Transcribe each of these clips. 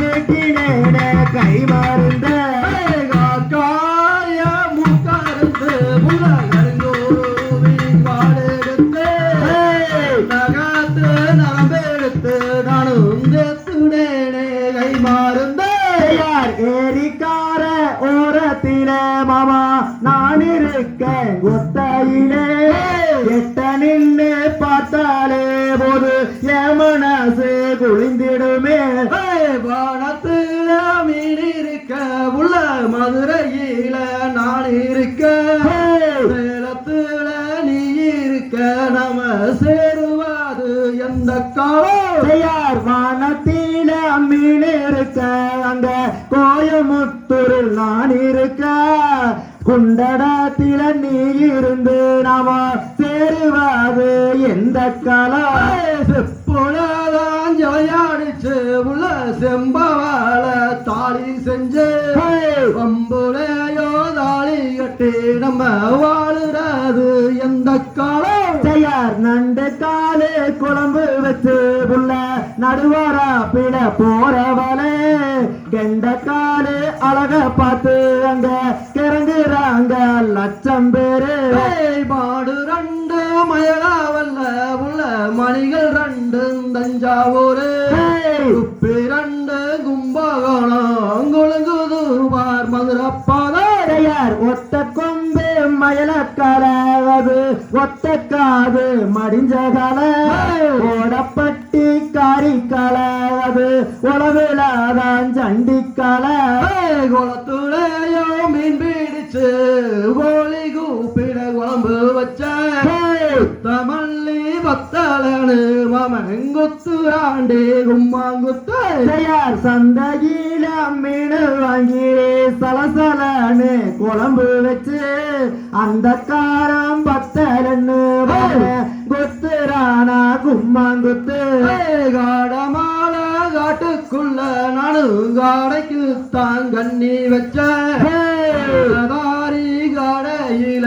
வீட்டினேனே கை மருந்த காய முக்கருந்து நகாத்து நகம்பெடுத்து நானும் துணேனே கை மாறுந்தே யார் ஏரிக்கார ஓரத்திலே மாமா நான் இருக்க ஒத்தையிலே. எட்ட நின்று பார்த்தாலே போது என் மனசு குளிந்திடுமே. வானத்துல மீன் இருக்க உள்ள மதுரையில நான் இருக்க சேலத்துல நீ இருக்க நம சேருவாது எந்த காலையார் வானத்தில மீன் இருக்க அந்த கோயமுத்தூரில் நான் இருக்க குண்டடத்தில நீ இருந்து நாம சேருவாது எந்த காலம்? உள்ள செம்பவால தாலி செஞ்சு வம்புலையோ தாலி கட்டி நம்ம வாழுறது எந்த காலம்? தயார் நண்டு காலு குழம்பு வச்சு புள்ள நடுவாரா பிட போறவளே. கெண்ட காலு அழக பார்த்து அங்க கிறங்குறாங்க லட்சம் பேரு. மாடு ரெண்டு மயலாவல்ல உள்ள மணிகள் ரெண்டு தஞ்சாவூர் தயார் ஒத்த கொம்பு மயலக்கால அது ஒத்த காது மடிஞ்ச கால ஓடப்பட்டி காரிக்கால அது உளவிலாதான் சண்டிக்கால. ஏய், குளத்துலையோ மீன் பிடிச்சு கோழி கூப்பிட குழம்பு வச்ச தமல்லி பத்தலனு மமங்குத்துராண்டி கும்மாங்குத்து தயார் சந்தையில மீன் வாங்கி சலசலன்னு குழம்பு வச்சு அந்த காரம் பத்தலன்னு குத்துரானா கும்மாங்குத்து. காடமால காட்டுக்குள்ள நானு காடைக்கு தான் கண்ணி வச்ச. தாரி காடையில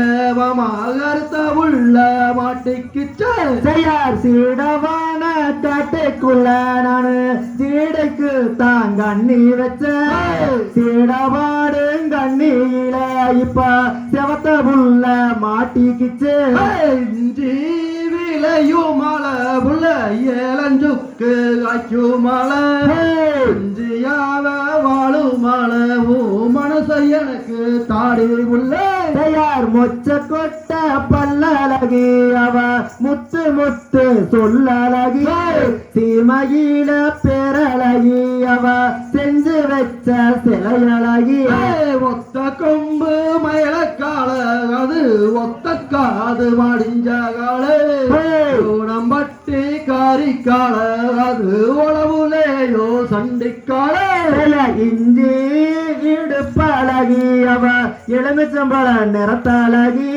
மகர்த்த உள்ள மாட்டிக்குச்ச தயார் சீடவான தட்டுக்குள்ள நானு. சீடைக்கு தான் கண்ணி வச்ச. சீடவாடு கண்ணியில இப்ப செவத்த புள்ள மாட்டிக்கிச்சு இஞ்சி விளையும் மலை புள்ள ஏலஞ்சுக்கு காய்க்கும் இஞ்சியாவ எனக்கு தாடி உள்ள தயார் மொச்ச கொட்ட பல்லழகி அவ முத்து முத்து சொல்லழகி சீமையில பேரழகி அவ செஞ்சு வச்ச சிலையழகி. ஒத்த கொம்பு மயிலக்கால அது ஒத்த காது மடிஞ்ச காலு உடம்பட்டி காரிக்கால அது உழவுலேயோ சண்டிக்கால. இஞ்சி இடுப்பழகி அவ எலுமிச்சம்பழ நிறத்தழகி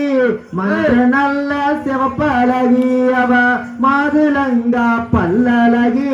மஞ்ச நல்ல சிவப்பழகி அவ மாதுளங்கா பல்லழகி